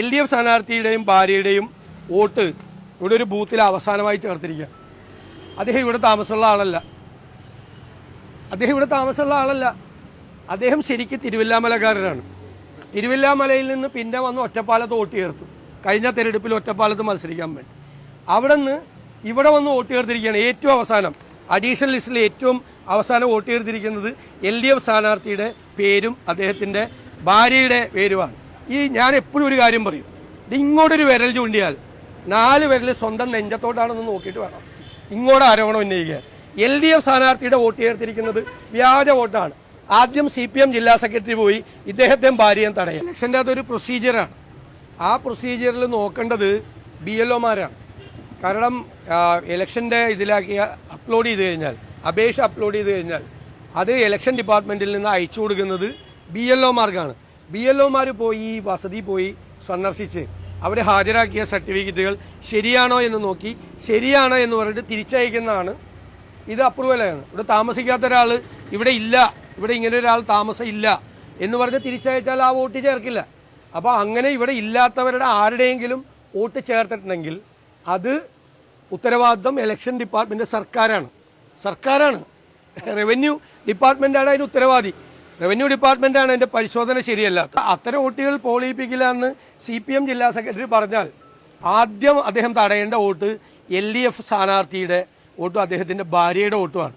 L D F സ്ഥാനാർത്ഥിയുടെയും ഭാര്യയുടെയും vote ഇവിടെ ഒരു ബൂത്തിൽ അവസാനമായി ചേർത്തിരിക്കുക. അദ്ദേഹം ഇവിടെ താമസമുള്ള ആളല്ല. അദ്ദേഹം ഇവിടെ താമസമുള്ള ആളല്ല. അദ്ദേഹം ശരിക്കും തിരുവല്ലാമലക്കാരനാണ്. തിരുവല്ലാമലയിൽ നിന്ന് പിന്നെ വന്ന് ഒറ്റപ്പാലത്ത് വോട്ട് ചേർത്തു. കഴിഞ്ഞ തെരഞ്ഞെടുപ്പിൽ ഒറ്റപ്പാലത്ത് മത്സരിക്കാൻ വേണ്ടി. അവിടെ നിന്ന് ഇവിടെ വന്ന് വോട്ട് ചേർത്തിരിക്കുകയാണ് ഏറ്റവും അവസാനം. അഡീഷണൽ ലിസ്റ്റിൽ ഏറ്റവും അവസാനം വോട്ട് ചേർത്തിരിക്കുന്നത് എൽ ഡി എഫ് സ്ഥാനാർത്ഥിയുടെ പേരും അദ്ദേഹത്തിന്റെ ഭാര്യയുടെ പേരുമാണ്. ഈ ഞാൻ എപ്പോഴും ഒരു കാര്യം പറയും. ഇത് ഇങ്ങോട്ടൊരു വിരൽ ചൂണ്ടിയാൽ നാല് വിരൽ സ്വന്തം നെഞ്ചത്തോട്ടാണെന്ന് നോക്കിയിട്ട് വേണം. ഇങ്ങോട്ട് ആരോപണം ഉന്നയിക്കുക എൽ ഡി എഫ് സ്ഥാനാർത്ഥിയുടെ വോട്ട് ചേർത്തിരിക്കുന്നത് വ്യാജ വോട്ടാണ്. ആദ്യം സി പി എം ജില്ലാ സെക്രട്ടറി പോയി ഇദ്ദേഹത്തെയും ഭാര്യയും തടയാം ഇലക്ഷന്റെ അതൊരു പ്രൊസീജിയറാണ് ആ പ്രൊസീജിയറിൽ നോക്കേണ്ടത് ബി എൽ ഒമാരാണ്. കാരണം ഇലക്ഷന്റെ ഇതിലാക്കി അപ്ലോഡ് ചെയ്ത് കഴിഞ്ഞാൽ അപേക്ഷ അപ്ലോഡ് ചെയ്ത് കഴിഞ്ഞാൽ അത് ഇലക്ഷൻ ഡിപ്പാർട്ട്മെന്റിൽ നിന്ന് അയച്ചു കൊടുക്കുന്നത് ബി എൽ ഒമാർക്കാണ്. ബി എൽ ഒമാർ പോയി ഈ വസതി പോയി സന്ദർശിച്ച്. അവർ ഹാജരാക്കിയ സർട്ടിഫിക്കറ്റുകൾ ശരിയാണോ എന്ന് നോക്കി ശരിയാണോ എന്ന് പറഞ്ഞിട്ട് തിരിച്ചയക്കുന്നതാണ്. ഇത് അപ്രൂവലാണ്. ഇവിടെ താമസിക്കാത്ത ഒരാൾ ഇവിടെ ഇല്ല ഇവിടെ ഇങ്ങനെ ഒരാൾ താമസം ഇല്ല എന്ന് പറഞ്ഞ് തിരിച്ചയച്ചാൽ ആ വോട്ട് ചേർക്കില്ല. അപ്പോൾ അങ്ങനെ ഇവിടെ ഇല്ലാത്തവരുടെ ആരുടെയെങ്കിലും വോട്ട് ചേർത്തിട്ടുണ്ടെങ്കിൽ അത് ഉത്തരവാദിത്വം ഇലക്ഷൻ ഡിപ്പാർട്ട്മെന്റ് സർക്കാരാണ്. സർക്കാരാണ്. റവന്യൂ ഡിപ്പാർട്ട്മെന്റാണ് അതിന് ഉത്തരവാദി. റവന്യൂ ഡിപ്പാർട്ട്മെന്റാണ് അതിന്റെ പരിശോധന ശരിയല്ലാത്ത. അത്തരം വോട്ടുകൾ പോളിയിപ്പിക്കില്ല എന്ന് സി പി എം ജില്ലാ സെക്രട്ടറി പറഞ്ഞാൽ ആദ്യം അദ്ദേഹം തടയേണ്ട വോട്ട് എൽ ഡി എഫ് സ്ഥാനാർത്ഥിയുടെ വോട്ടും അദ്ദേഹത്തിന്റെ ഭാര്യയുടെ വോട്ടുമാണ്.